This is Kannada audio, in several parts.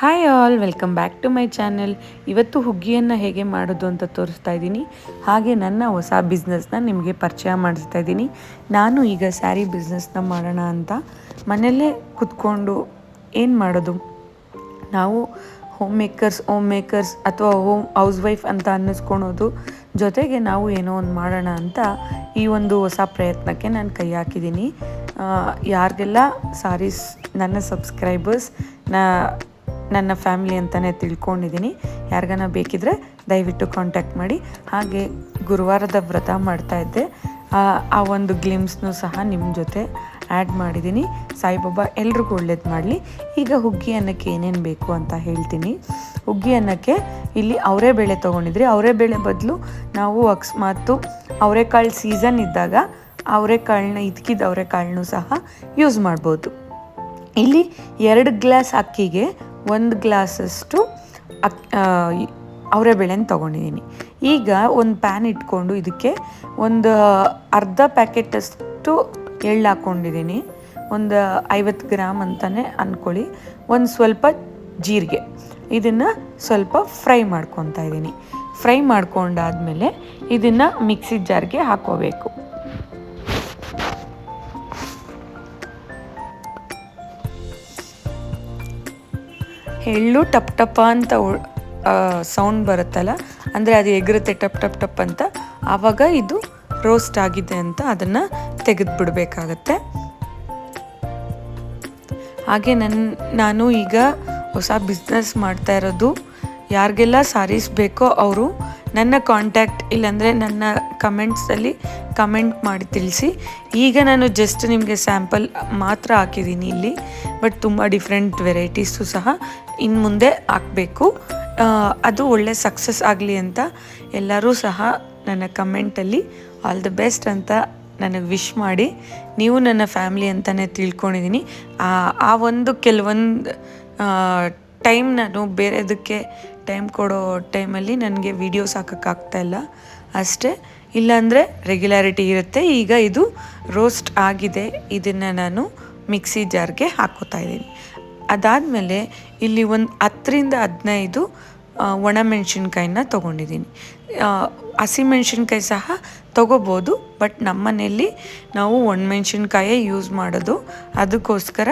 Hi all welcome back to my channel ಇವತ್ತು ಹುಗ್ಗಿಯನ್ನು ಹೇಗೆ ಮಾಡೋದು ಅಂತ ತೋರಿಸ್ತಾ ಇದ್ದೀನಿ. ಹಾಗೆ ನನ್ನ ಹೊಸ ಬಿಸ್ನೆಸ್ನ ನಿಮಗೆ ಪರಿಚಯ ಮಾಡಿಸ್ತಾ ಇದ್ದೀನಿ. ನಾನು ಈಗ ಸ್ಯಾರಿ ಬಿಸ್ನೆಸ್ನ ಮಾಡೋಣ ಅಂತ. ಮನೆಯಲ್ಲೇ ಕುತ್ಕೊಂಡು ಏನು ಮಾಡೋದು? ನಾವು ಹೋಮ್ ಮೇಕರ್ಸ್ ಹೋಮ್ ಮೇಕರ್ಸ್ ಅಥವಾ ಹೋಮ್ ಹೌಸ್ ವೈಫ್ ಅಂತ ಅನ್ನಿಸ್ಕೊಳೋದು. ಜೊತೆಗೆ ನಾವು ಏನೋ ಒಂದು ಮಾಡೋಣ ಅಂತ ಈ ಒಂದು ಹೊಸ ಪ್ರಯತ್ನಕ್ಕೆ ನಾನು ಕೈ ಹಾಕಿದ್ದೀನಿ. ಯಾರಿಗೆಲ್ಲ ಸಾರೀಸ್ ನನ್ನ ಸಬ್ಸ್ಕ್ರೈಬರ್ಸ್ ನಾ ನನ್ನ ಫ್ಯಾಮಿಲಿ ಅಂತಲೇ ತಿಳ್ಕೊಂಡಿದ್ದೀನಿ. ಯಾರಿಗಾನ ಬೇಕಿದ್ರೆ ದಯವಿಟ್ಟು ಕಾಂಟ್ಯಾಕ್ಟ್ ಮಾಡಿ. ಹಾಗೆ ಗುರುವಾರದ ವ್ರತ ಮಾಡ್ತಾ ಇದ್ದೆ. ಆ- ಒಂದು ಗ್ಲಿಮ್ಸ್ನು ಸಹ ನಿಮ್ಮ ಜೊತೆ ಆ್ಯಡ್ ಮಾಡಿದ್ದೀನಿ. ಸಾಯಿಬಾಬಾ, ಎಲ್ರಿಗೂ ಒಳ್ಳೇದು ಮಾಡಲಿ. ಈಗ ಹುಗ್ಗಿ ಅನ್ನಕ್ಕೆ ಏನೇನು ಬೇಕು ಅಂತ ಹೇಳ್ತೀನಿ. ಹುಗ್ಗಿ ಅನ್ನಕ್ಕೆ ಇಲ್ಲಿ ಅವರೇ ಬೇಳೆ ತೊಗೊಂಡಿದ್ರಿ. ಅವರೇ ಬೇಳೆ ಬದಲು ನಾವು ಅಕಸ್ಮಾತು ಅವರೆಕಾಳು ಸೀಸನ್ ಇದ್ದಾಗ ಅವರೆಕಾಳನ್ನ ಇದ್ಕಿದ ಅವರೆಕಾಳನ್ನು ಸಹ ಯೂಸ್ ಮಾಡ್ಬೋದು. ಇಲ್ಲಿ ಎರಡು ಗ್ಲಾಸ್ ಅಕ್ಕಿಗೆ ಒಂದು ಗ್ಲಾಸಷ್ಟು ಅಕ್ ಅವರೆ ಬೇಳೆನ ತೊಗೊಂಡಿದ್ದೀನಿ ಈಗ ಒಂದು ಪ್ಯಾನ್ ಇಟ್ಕೊಂಡು ಇದಕ್ಕೆ ಒಂದು ಅರ್ಧ ಪ್ಯಾಕೆಟಷ್ಟು ಎಳ್ಳು ಹಾಕ್ಕೊಂಡಿದ್ದೀನಿ ಒಂದು ಐವತ್ತು ಗ್ರಾಮ್ ಅಂತಲೇ ಅಂದ್ಕೊಳ್ಳಿ ಒಂದು ಸ್ವಲ್ಪ ಜೀರಿಗೆ. ಇದನ್ನು ಸ್ವಲ್ಪ ಫ್ರೈ ಮಾಡ್ಕೊತಾ ಇದ್ದೀನಿ ಫ್ರೈ ಮಾಡ್ಕೊಂಡಾದಮೇಲೆ ಇದನ್ನು ಮಿಕ್ಸಿ ಜಾರ್ಗೆ ಹಾಕೋಬೇಕು. ಎಳ್ಳು ಟಪ್ ಟಪ ಅಂತ ಸೌಂಡ್ ಬರುತ್ತಲ್ಲ, ಅಂದರೆ ಅದು ಎಗರುತ್ತೆ ಟಪ್ ಟಪ್ ಟಪ್ ಅಂತ. ಆವಾಗ ಇದು ರೋಸ್ಟ್ ಆಗಿದೆ ಅಂತ ಅದನ್ನು ತೆಗೆದುಬಿಡ್ಬೇಕಾಗತ್ತೆ ಹಾಗೆ ನನ್ನ ನಾನು ಈಗ ಹೊಸ ಬಿಸ್ನೆಸ್ ಮಾಡ್ತಾ ಇರೋದು. ಯಾರಿಗೆಲ್ಲ ಸಾರೀಸ್ ಬೇಕೋ ಅವರು ನನ್ನ ಕಾಂಟ್ಯಾಕ್ಟ್ ಇಲ್ಲಾಂದರೆ ನನ್ನ ಕಮೆಂಟ್ಸಲ್ಲಿ ಕಮೆಂಟ್ ಮಾಡಿ ತಿಳಿಸಿ. ಈಗ ನಾನು ಜಸ್ಟ್ ನಿಮಗೆ ಸ್ಯಾಂಪಲ್ ಮಾತ್ರ ಹಾಕಿದ್ದೀನಿ ಇಲ್ಲಿ ಬಟ್ ತುಂಬ ಡಿಫ್ರೆಂಟ್ ವೆರೈಟೀಸು ಸಹ ಇನ್ನು ಮುಂದೆ ಹಾಕಬೇಕು. ಅದು ಒಳ್ಳೆ ಸಕ್ಸಸ್ ಆಗಲಿ ಅಂತ ಎಲ್ಲರೂ ಸಹ ನನ್ನ ಕಮೆಂಟಲ್ಲಿ ಆಲ್ ದ ಬೆಸ್ಟ್ ಅಂತ ನನಗೆ ವಿಶ್ ಮಾಡಿ. ನೀವು ನನ್ನ ಫ್ಯಾಮ್ಲಿ ಅಂತಲೇ ತಿಳ್ಕೊಂಡಿದ್ದೀನಿ ಆ ಒಂದು ಕೆಲವೊಂದು ಟೈಮ್ ನಾನು ಬೇರೆದಕ್ಕೆ ಟೈಮ್ ಕೊಡೋ ಟೈಮಲ್ಲಿ ನನಗೆ ವೀಡಿಯೋಸ್ ಹಾಕೋಕ್ಕಾಗ್ತಾಯಿಲ್ಲ ಅಷ್ಟೇ. ಇಲ್ಲಾಂದರೆ ರೆಗ್ಯುಲಾರಿಟಿ ಇರುತ್ತೆ. ಈಗ ಇದು ರೋಸ್ಟ್ ಆಗಿದೆ. ಇದನ್ನು ನಾನು ಮಿಕ್ಸಿ ಜಾರ್ಗೆ ಹಾಕೋತಾ ಇದ್ದೀನಿ. ಅದಾದಮೇಲೆ ಇಲ್ಲಿ ಒಂದು ಹತ್ತರಿಂದ ಹದಿನೈದು ಒಣಮೆಣಸಿನ್ಕಾಯಿನ ತೊಗೊಂಡಿದ್ದೀನಿ. ಹಸಿಮೆಣ್ಸಿನ್ಕಾಯಿ ಸಹ ತೊಗೋಬೋದು. ಬಟ್ ನಮ್ಮನೆಯಲ್ಲಿ ನಾವು ಒಣಮೆಣ್ಸಿನ್ಕಾಯೇ ಯೂಸ್ ಮಾಡೋದು. ಅದಕ್ಕೋಸ್ಕರ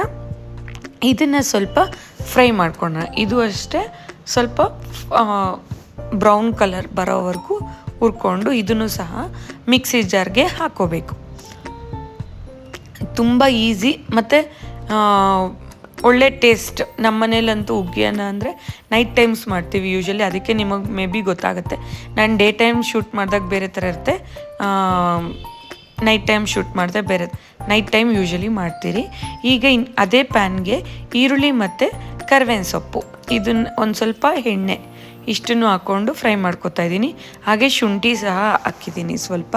ಇದನ್ನು ಸ್ವಲ್ಪ ಫ್ರೈ ಮಾಡ್ಕೊಂಡ್ರೆ ಇದು ಅಷ್ಟೇ ಸ್ವಲ್ಪ ಬ್ರೌನ್ ಕಲರ್ ಬರೋವರೆಗೂ ಹುರ್ಕೊಂಡು ಇದನ್ನು ಸಹ ಮಿಕ್ಸಿ ಜಾರ್ಗೆ ಹಾಕೋಬೇಕು. ತುಂಬ ಈಸಿ ಮತ್ತು ಒಳ್ಳೆ ಟೇಸ್ಟ್. ನಮ್ಮ ಮನೇಲಂತೂ ಹುಗ್ಗಿಯನ್ನ ಅಂದರೆ ನೈಟ್ ಟೈಮ್ಸ್ ಮಾಡ್ತೀವಿ ಯೂಶಲಿ, ಅದಕ್ಕೆ ನಿಮಗೆ ಮೇ ಬಿ ಗೊತ್ತಾಗುತ್ತೆ. ನಾನು ಡೇ ಟೈಮ್ ಶೂಟ್ ಮಾಡಿದಾಗ ಬೇರೆ ಥರ ಇರುತ್ತೆ. ನೈಟ್ ಟೈಮ್ ಶೂಟ್ ಮಾಡಿದೆ ಬೇರೆ, ನೈಟ್ ಟೈಮ್ ಯೂಶಲಿ ಮಾಡ್ತೀರಿ. ಈಗ ಇನ್ ಅದೇ ಪ್ಯಾನ್ಗೆ ಈರುಳ್ಳಿ ಮತ್ತು ಕರ್ಬೇವಿನ ಸೊಪ್ಪು. ಇದನ್ನು ಒಂದು ಸ್ವಲ್ಪ ಎಣ್ಣೆ ಇಷ್ಟನ್ನು ಹಾಕ್ಕೊಂಡು ಫ್ರೈ ಮಾಡ್ಕೊತಾ ಇದ್ದೀನಿ. ಹಾಗೆ ಶುಂಠಿ ಸಹ ಹಾಕಿದ್ದೀನಿ ಸ್ವಲ್ಪ.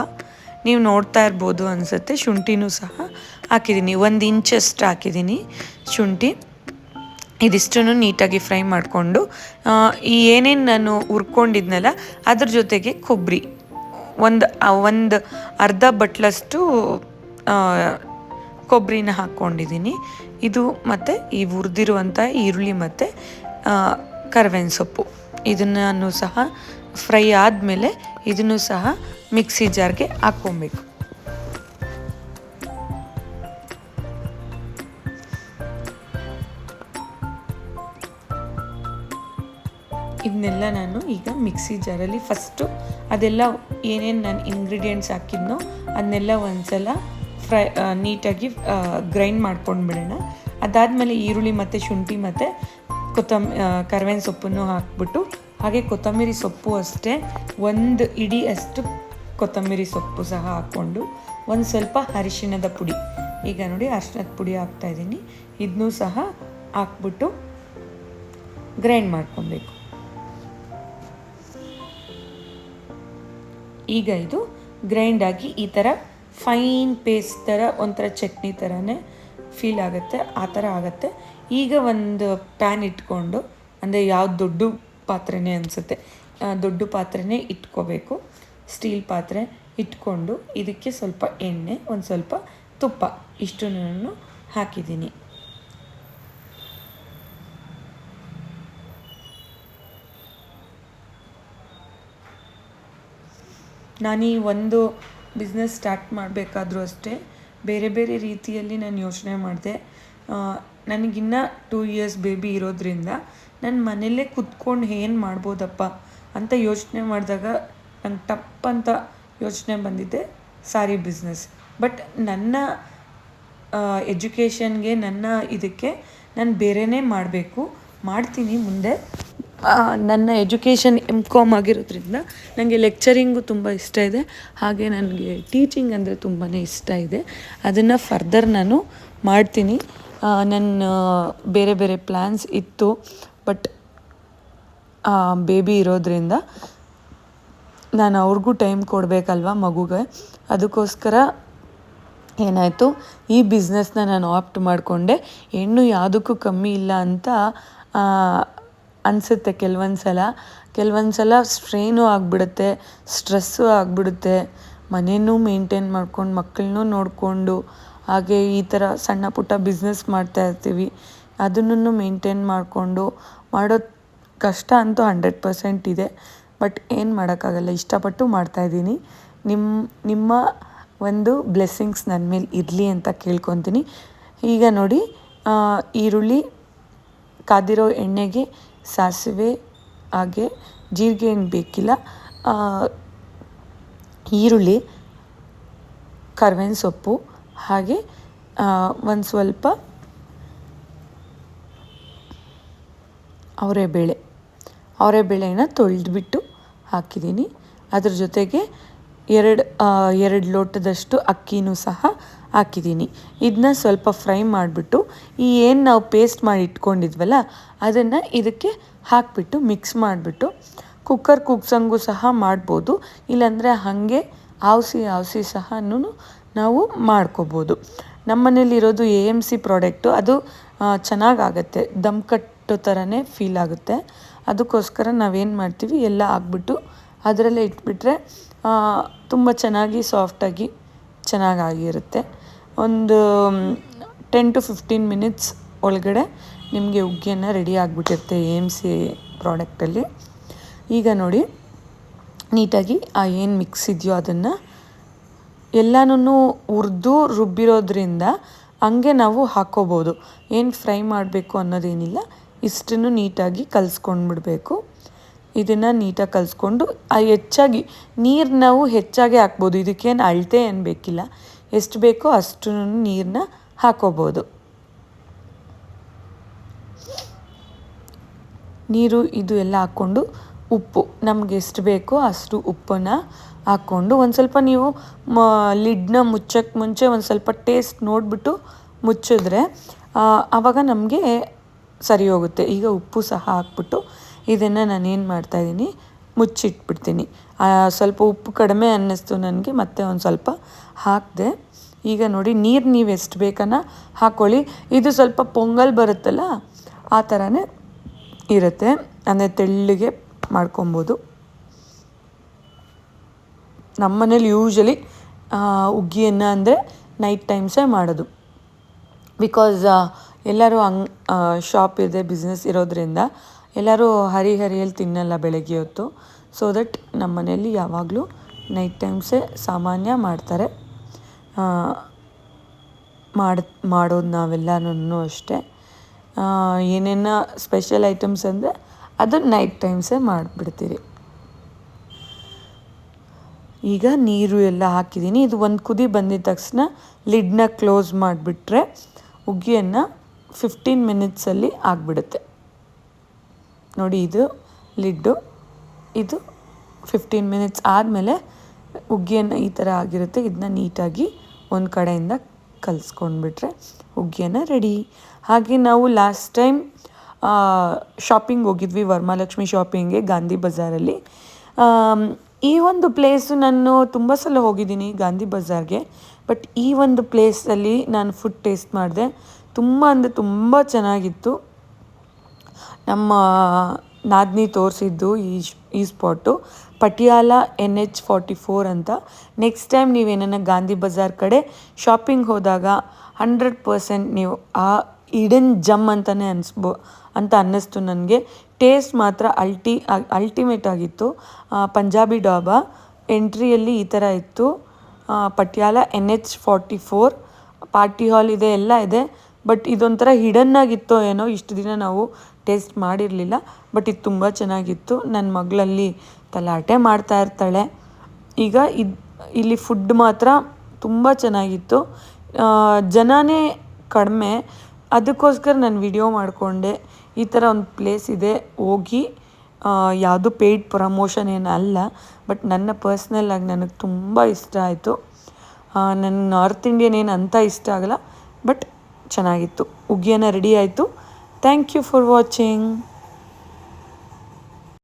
ನೀವು ನೋಡ್ತಾ ಇರ್ಬೋದು ಅನಿಸುತ್ತೆ, ಶುಂಠಿನೂ ಸಹ ಹಾಕಿದ್ದೀನಿ. ಒಂದು ಇಂಚಷ್ಟು ಹಾಕಿದ್ದೀನಿ ಶುಂಠಿ. ಇದಿಷ್ಟನ್ನು ನೀಟಾಗಿ ಫ್ರೈ ಮಾಡಿಕೊಂಡು ಈ ಏನೇನು ನಾನು ಹುರ್ಕೊಂಡಿದ್ನಲ್ಲ, ಅದ್ರ ಜೊತೆಗೆ ಕೊಬ್ಬರಿ. ಒಂದು ಒಂದು ಅರ್ಧ ಬಟ್ಲಷ್ಟು ಕೊಬ್ಬರಿನ ಹಾಕ್ಕೊಂಡಿದ್ದೀನಿ ಇದು ಮತ್ತು ಈ ಹುರಿದಿರುವಂಥ ಈರುಳ್ಳಿ ಮತ್ತು ಕರ್ಬೇವಿನ ಸೊಪ್ಪು. ಇದನ್ನು ಸಹ ಫ್ರೈ ಆದಮೇಲೆ ಇದನ್ನು ಸಹ ಮಿಕ್ಸಿ ಜಾರ್ಗೆ ಹಾಕ್ಕೊಬೇಕು. ಇದನ್ನೆಲ್ಲ ನಾನು ಈಗ ಮಿಕ್ಸಿ ಜಾರಲ್ಲಿ ಫಸ್ಟು ಅದೆಲ್ಲ ಏನೇನು ನಾನು ಇಂಗ್ರೀಡಿಯೆಂಟ್ಸ್ ಹಾಕಿದ್ನೋ ಅದನ್ನೆಲ್ಲ ಒಂದ್ಸಲ ಫ್ರೈ ನೀಟಾಗಿ ಗ್ರೈಂಡ್ ಮಾಡ್ಕೊಂಡು ಬಿಡೋಣ. ಅದಾದಮೇಲೆ ಈರುಳ್ಳಿ ಮತ್ತು ಶುಂಠಿ ಮತ್ತು ಕೊತ್ತಂಬ ಕರ್ಬೇವಿನ ಸೊಪ್ಪನ್ನು ಹಾಕ್ಬಿಟ್ಟು ಹಾಗೆ ಕೊತ್ತಂಬರಿ ಸೊಪ್ಪು ಅಷ್ಟೇ. ಒಂದು ಇಡೀ ಅಷ್ಟು ಕೊತ್ತಂಬರಿ ಸೊಪ್ಪು ಸಹ ಹಾಕ್ಕೊಂಡು ಒಂದು ಸ್ವಲ್ಪ ಅರಿಶಿಣದ ಪುಡಿ. ಈಗ ನೋಡಿ ಅರಿಶಿಣದ ಪುಡಿ ಹಾಕ್ತಾಯಿದ್ದೀನಿ ಇದನ್ನೂ ಸಹ ಹಾಕ್ಬಿಟ್ಟು ಗ್ರೈಂಡ್ ಮಾಡ್ಕೊಬೇಕು. ಈಗ ಇದು ಗ್ರೈಂಡ್ ಆಗಿ ಈ ಥರ ಫೈನ್ ಪೇಸ್ಟ್ ಥರ ಒಂಥರ ಚಟ್ನಿ ಥರನೇ ಫೀಲ್ ಆಗುತ್ತೆ, ಆ ಥರ ಆಗುತ್ತೆ. ಈಗ ಒಂದು ಪ್ಯಾನ್ ಇಟ್ಕೊಂಡು, ಅಂದರೆ ಯಾವ ದೊಡ್ಡ ಪಾತ್ರೆನೇ ಅನಿಸುತ್ತೆ. ದೊಡ್ಡ ಪಾತ್ರೆನೇ ಇಟ್ಕೋಬೇಕು. ಸ್ಟೀಲ್ ಪಾತ್ರೆ ಇಟ್ಕೊಂಡು ಇದಕ್ಕೆ ಸ್ವಲ್ಪ ಎಣ್ಣೆ, ಒಂದು ಸ್ವಲ್ಪ ತುಪ್ಪ ಇಷ್ಟನ್ನು ಹಾಕಿದ್ದೀನಿ. ನಾನು ಈ ಒಂದು ಬಿಸ್ನೆಸ್ ಸ್ಟಾರ್ಟ್ ಮಾಡಬೇಕಾದ್ರೂ ಅಷ್ಟೇ ಬೇರೆ ಬೇರೆ ರೀತಿಯಲ್ಲಿ ನಾನು ಯೋಚನೆ ಮಾಡಿದೆ. ನನಗಿನ್ನ ಟೂ ಇಯರ್ಸ್ ಬೇಬಿ ಇರೋದ್ರಿಂದ ನಾನು ಮನೆಯಲ್ಲೇ ಕುತ್ಕೊಂಡು ಏನು ಮಾಡ್ಬೋದಪ್ಪ? ಅಂತ ಯೋಚನೆ ಮಾಡಿದಾಗ ನಂಗೆ ಟಪ್ ಅಂತ ಯೋಚನೆ ಬಂದಿದ್ದೆ, ಸಾರಿ ಬಿಸ್ನೆಸ್. ಬಟ್ ನನ್ನ ಎಜುಕೇಷನ್ಗೆ, ನನ್ನ ಇದಕ್ಕೆ ನಾನು ಬೇರೆಯೇ ಮಾಡಬೇಕು. ಮಾಡ್ತೀನಿ ಮುಂದೆ. ನನ್ನ ಎಜುಕೇಷನ್ ಎಂ ಕಾಮ್ ಆಗಿರೋದ್ರಿಂದ ನನಗೆ ಲೆಕ್ಚರಿಂಗು ತುಂಬ ಇಷ್ಟ ಇದೆ. ಹಾಗೆ ನನಗೆ ಟೀಚಿಂಗ್ ಅಂದರೆ ತುಂಬಾ ಇಷ್ಟ ಇದೆ. ಅದನ್ನು ಫರ್ದರ್ ನಾನು ಮಾಡ್ತೀನಿ. ನನ್ನ ಬೇರೆ ಬೇರೆ ಪ್ಲ್ಯಾನ್ಸ್ ಇತ್ತು. ಬಟ್ ಬೇಬಿ ಇರೋದ್ರಿಂದ ನಾನು ಅವ್ರಿಗೂ ಟೈಮ್ ಕೊಡಬೇಕಲ್ವ ಮಗುಗೆ. ಅದಕ್ಕೋಸ್ಕರ ಏನಾಯಿತು? ಈ ಬಿಸ್ನೆಸ್ನ ನಾನು ಆಪ್ಟ್ ಮಾಡಿಕೊಂಡೆ. ಹೆಣ್ಣು ಯಾವುದಕ್ಕೂ ಕಮ್ಮಿ ಇಲ್ಲ ಅಂತ ಅನಿಸುತ್ತೆ ಕೆಲವೊಂದು ಸಲ ಕೆಲವೊಂದು ಸಲ ಸ್ಟ್ರೈನು ಆಗಿಬಿಡುತ್ತೆ ಸ್ಟ್ರೆಸ್ಸು ಆಗಿಬಿಡುತ್ತೆ. ಮನೆಯೂ ಮೇಂಟೈನ್ ಮಾಡ್ಕೊಂಡು ಮಕ್ಕಳನ್ನೂ ನೋಡಿಕೊಂಡು ಹಾಗೆ ಈ ಥರ ಸಣ್ಣ ಪುಟ್ಟ ಬಿಸ್ನೆಸ್ ಮಾಡ್ತಾ ಇರ್ತೀವಿ. ಅದನ್ನು ಮೇಂಟೈನ್ ಮಾಡಿಕೊಂಡು ಮಾಡೋ ಕಷ್ಟ ಅಂತೂ ಹಂಡ್ರೆಡ್ ಪರ್ಸೆಂಟ್ ಇದೆ. ಬಟ್ ಏನು ಮಾಡೋಕ್ಕಾಗಲ್ಲ, ಇಷ್ಟಪಟ್ಟು ಮಾಡ್ತಾಯಿದ್ದೀನಿ ನಿಮ್ಮ ನಿಮ್ಮ ಒಂದು ಬ್ಲೆಸ್ಸಿಂಗ್ಸ್ ನನ್ನ ಮೇಲೆ ಇರಲಿ ಅಂತ ಕೇಳ್ಕೊತೀನಿ. ಈಗ ನೋಡಿ ಈರುಳ್ಳಿ, ಕಾದಿರೋ ಎಣ್ಣೆಗೆ ಸಾಸಿವೆ, ಹಾಗೆ ಜೀರಿಗೆ ಏನು ಬೇಕಿಲ್ಲ. ಈರುಳ್ಳಿ ಕರ್ಬೇವಿನ ಸೊಪ್ಪು ಹಾಗೆ ಒಂದು ಸ್ವಲ್ಪ ಅವರೆಬೇಳೆ. ಅವರೆಬೇಳೆನ ತೊಳೆದ್ಬಿಟ್ಟು ಹಾಕಿದ್ದೀನಿ. ಅದ್ರ ಜೊತೆಗೆ ಎರಡು ಎರಡು ಲೋಟದಷ್ಟು ಅಕ್ಕಿನೂ ಸಹ ಹಾಕಿದ್ದೀನಿ. ಇದನ್ನ ಸ್ವಲ್ಪ ಫ್ರೈ ಮಾಡಿಬಿಟ್ಟು, ಈ ಏನು ನಾವು ಪೇಸ್ಟ್ ಮಾಡಿ ಇಟ್ಕೊಂಡಿದ್ವಲ್ಲ, ಅದನ್ನು ಇದಕ್ಕೆ ಹಾಕಿಬಿಟ್ಟು ಮಿಕ್ಸ್ ಮಾಡಿಬಿಟ್ಟು, ಕುಕ್ಕರ್ ಕುಗ್ಸಂಗೂ ಸಹ ಮಾಡ್ಬೋದು. ಇಲ್ಲಾಂದರೆ ಹಾಗೆ, ಆವಸಿ ಆವಸಿ ಸಹ ನಾವು ಮಾಡ್ಕೋಬೋದು. ನಮ್ಮ ಮನೇಲಿರೋದು ಎ ಎಂ ಸಿ ಪ್ರಾಡಕ್ಟು ಅದು ಚೆನ್ನಾಗಾಗತ್ತೆ. ದಮ್ ಕಟ್ಟೋ ಥರನೇ ಫೀಲ್ ಆಗುತ್ತೆ. ಅದಕ್ಕೋಸ್ಕರ ನಾವೇನು ಮಾಡ್ತೀವಿ, ಎಲ್ಲ ಹಾಕ್ಬಿಟ್ಟು ಅದರಲ್ಲೇ ಇಟ್ಬಿಟ್ರೆ ತುಂಬ ಚೆನ್ನಾಗಿ ಸಾಫ್ಟಾಗಿ ಚೆನ್ನಾಗಾಗಿರುತ್ತೆ. ಒಂದು ಟೆನ್ ಟು ಫಿಫ್ಟೀನ್ ಮಿನಿಟ್ಸ್ ಒಳಗಡೆ ನಿಮಗೆ ಉಗ್ಗಿಯನ್ನು ರೆಡಿ ಆಗಿಬಿಟ್ಟಿರುತ್ತೆ ಎ ಎಂ ಸಿ ಪ್ರಾಡಕ್ಟಲ್ಲಿ ಈಗ ನೋಡಿ, ನೀಟಾಗಿ ಆ ಏನು ಮಿಕ್ಸ್ ಇದೆಯೋ ಅದನ್ನು ಎಲ್ಲನೂ ಹುರಿದು ರುಬ್ಬಿರೋದ್ರಿಂದ ಹಂಗೆ ನಾವು ಹಾಕ್ಕೋಬೋದು ಏನು ಫ್ರೈ ಮಾಡಬೇಕು ಅನ್ನೋದೇನಿಲ್ಲ, ಇಷ್ಟನ್ನು ನೀಟಾಗಿ ಕಲಿಸ್ಕೊಂಡ್ಬಿಡ್ಬೇಕು. ಇದನ್ನು ನೀಟಾಗಿ ಕಲಿಸ್ಕೊಂಡು ಹೆಚ್ಚಾಗಿ ನೀರು ನಾವು ಹೆಚ್ಚಾಗಿ ಹಾಕ್ಬೋದು. ಇದಕ್ಕೇನು ಅಳತೆ ಏನು ಬೇಕಿಲ್ಲ. ಎಷ್ಟು ಬೇಕೋ ಅಷ್ಟು ನೀರನ್ನ ಹಾಕೋಬೋದು. ನೀರು ಇದು ಎಲ್ಲ ಹಾಕ್ಕೊಂಡು ಉಪ್ಪು, ನಮಗೆ ಎಷ್ಟು ಬೇಕೋ ಅಷ್ಟು ಉಪ್ಪನ್ನು ಹಾಕ್ಕೊಂಡು ಒಂದು ಸ್ವಲ್ಪ ನೀವು ಮ ಲಿಡ್ನ ಮುಚ್ಚಕ್ಕೆ ಮುಂಚೆ ಒಂದು ಸ್ವಲ್ಪ ಟೇಸ್ಟ್ ನೋಡಿಬಿಟ್ಟು ಮುಚ್ಚಿದ್ರೆ ಆವಾಗ ನಮಗೆ ಸರಿ ಹೋಗುತ್ತೆ. ಈಗ ಉಪ್ಪು ಸಹ ಹಾಕ್ಬಿಟ್ಟು ಇದನ್ನು ನಾನೇನು ಮಾಡ್ತಾಯಿದ್ದೀನಿ ಮುಚ್ಚಿಟ್ಬಿಡ್ತೀನಿ. ಸ್ವಲ್ಪ ಉಪ್ಪು ಕಡಿಮೆ ಅನ್ನಿಸ್ತು ನನಗೆ, ಮತ್ತೆ ಒಂದು ಸ್ವಲ್ಪ ಹಾಕಿದೆ. ಈಗ ನೋಡಿ, ನೀರು ನೀವು ಎಷ್ಟು ಬೇಕನ್ನ ಹಾಕ್ಕೊಳ್ಳಿ ಇದು ಸ್ವಲ್ಪ ಪೊಂಗಲ್ ಬರುತ್ತಲ್ಲ, ಆ ಥರನೇ ಇರುತ್ತೆ. ಅಂದರೆ ತೆಳ್ಳಗೆ ಮಾಡ್ಕೊಬೋದು. ನಮ್ಮ ಮನೇಲಿ ಯೂಶ್ವಲಿ ಹುಗ್ಗಿಯನ್ನು ಅಂದರೆ ನೈಟ್ ಟೈಮ್ಸೇ ಮಾಡೋದು. ಬಿಕಾಸ್ ಎಲ್ಲರೂ ಹಂಗ್ ಶಾಪ್ ಇದೆ ಬಿಸ್ನೆಸ್ ಇರೋದ್ರಿಂದ ಎಲ್ಲರೂ ಹರಿ ಹರಿಯಲ್ಲಿ ತಿನ್ನಲ್ಲ ಬೆಳಗ್ಗೆ ಹೊತ್ತು. ಸೊ ದಟ್ ನಮ್ಮ ಮನೆಯಲ್ಲಿ ಯಾವಾಗಲೂ ನೈಟ್ ಟೈಮ್ಸೇ ಸಾಮಾನ್ಯ ಮಾಡ್ತಾರೆ. ಮಾಡ್, ಮಾಡೋದು ನಾವೆಲ್ಲನೂ ಅಷ್ಟೇ. ಏನೇನು ಸ್ಪೆಷಲ್ ಐಟಮ್ಸ್ ಅಂದರೆ ಅದು ನೈಟ್ ಟೈಮ್ಸೇ ಮಾಡಿಬಿಡ್ತೀರಿ. ಈಗ ನೀರು ಎಲ್ಲ ಹಾಕಿದ್ದೀನಿ. ಇದು ಒಂದು ಕುದಿ ಬಂದಿದ ತಕ್ಷಣ ಲಿಡ್ನ ಕ್ಲೋಸ್ ಮಾಡಿಬಿಟ್ರೆ ಹುಗ್ಗಿಯನ್ನು ಫಿಫ್ಟೀನ್ ಮಿನಿಟ್ಸಲ್ಲಿ ಆಗಿಬಿಡುತ್ತೆ. ನೋಡಿ ಇದು ಲಿಡ್ಡು ಇದು ಫಿಫ್ಟೀನ್ ಮಿನಿಟ್ಸ್ ಆದಮೇಲೆ ಉಗ್ಗಿಯನ್ನು ಈ ಥರ ಆಗಿರುತ್ತೆ. ಇದನ್ನ ನೀಟಾಗಿ ಒಂದು ಕಡೆಯಿಂದ ಕಲಿಸ್ಕೊಂಡ್ಬಿಟ್ರೆ ಹುಗ್ಗಿಯನ್ನು ರೆಡಿ ಹಾಗೆ ನಾವು ಲಾಸ್ಟ್ ಟೈಮ್ ಶಾಪಿಂಗ್ ಹೋಗಿದ್ವಿ. ವರಮಹಾಲಕ್ಷ್ಮಿ ಶಾಪಿಂಗ್ಗೆ ಗಾಂಧಿ ಬಜಾರಲ್ಲಿ. ಈ ಒಂದು ಪ್ಲೇಸು ನಾನು ತುಂಬ ಸಲ ಹೋಗಿದ್ದೀನಿ ಗಾಂಧಿ ಬಜಾರ್ಗೆ. ಬಟ್ ಈ ಒಂದು ಪ್ಲೇಸಲ್ಲಿ ನಾನು ಫುಡ್ ಟೇಸ್ಟ್ ಮಾಡಿದೆ. ತುಂಬ ಅಂದರೆ ತುಂಬ ಚೆನ್ನಾಗಿತ್ತು. ನಮ್ಮ ನಾದಿನಿ ತೋರಿಸಿದ್ದು ಈ ಈ spot Patiala N H forty four ಅಂತ. ನೆಕ್ಸ್ಟ್ ಟೈಮ್ ನೀವೇನ ಗಾಂಧಿ ಬಜಾರ್ ಕಡೆ ಶಾಪಿಂಗ್ ಹೋದಾಗ ಹಂಡ್ರೆಡ್ ಪರ್ಸೆಂಟ್ ನೀವು ಆ ಇಡನ್ ಜಮ್ ಅಂತಲೇ ಅನಿಸ್ಬೋ ಅಂತ ಅನ್ನಿಸ್ತು ನನಗೆ. ಟೇಸ್ಟ್ ಮಾತ್ರ ಅಲ್ಟಿ ಅಲ್ಟಿಮೇಟ್ ಆಗಿತ್ತು. ಪಂಜಾಬಿ ಡಾಬಾ ಎಂಟ್ರಿಯಲ್ಲಿ ಈ ಥರ ಇತ್ತು. Patiala N H forty four party hall ಇದೆ, ಎಲ್ಲ ಇದೆ. ಬಟ್ ಇದೊಂಥರ ಹಿಡನ್ ಆಗಿತ್ತೋ ಏನೋ, ಇಷ್ಟು ದಿನ ನಾವು ಟೇಸ್ಟ್ ಮಾಡಿರಲಿಲ್ಲ. ಬಟ್ ಇದು ತುಂಬ ಚೆನ್ನಾಗಿತ್ತು. ನನ್ನ ಮಗಳಲ್ಲಿ ತಲಾಟೆ ಮಾಡ್ತಾ ಇರ್ತಾಳೆ. ಈಗ ಇದು ಇಲ್ಲಿ ಫುಡ್ ಮಾತ್ರ ತುಂಬ ಚೆನ್ನಾಗಿತ್ತು. ಜನನೇ ಕಡಿಮೆ. ಅದಕ್ಕೋಸ್ಕರ ನಾನು ವಿಡಿಯೋ ಮಾಡಿಕೊಂಡೆ. ಈ ಥರ ಒಂದು ಪ್ಲೇಸ್ ಇದೆ, ಹೋಗಿ ಯಾವುದು ಪೇಯ್ಡ್ ಪ್ರಮೋಷನ್ ಏನು ಅಲ್ಲ ಬಟ್ ನನ್ನ ಪರ್ಸ್ನಲ್ ಆಗಿ ನನಗೆ ತುಂಬ ಇಷ್ಟ ಆಯಿತು. ನನ್ನ ನಾರ್ತ್ ಇಂಡಿಯನ್ ಏನು ಅಂತ ಇಷ್ಟ ಆಗಲ್ಲ ಬಟ್ ಚೆನ್ನಾಗಿತ್ತು. ಉಗ್ಗಿಯನ್ನ ರೆಡಿ ಆಯಿತು. Thank you for watching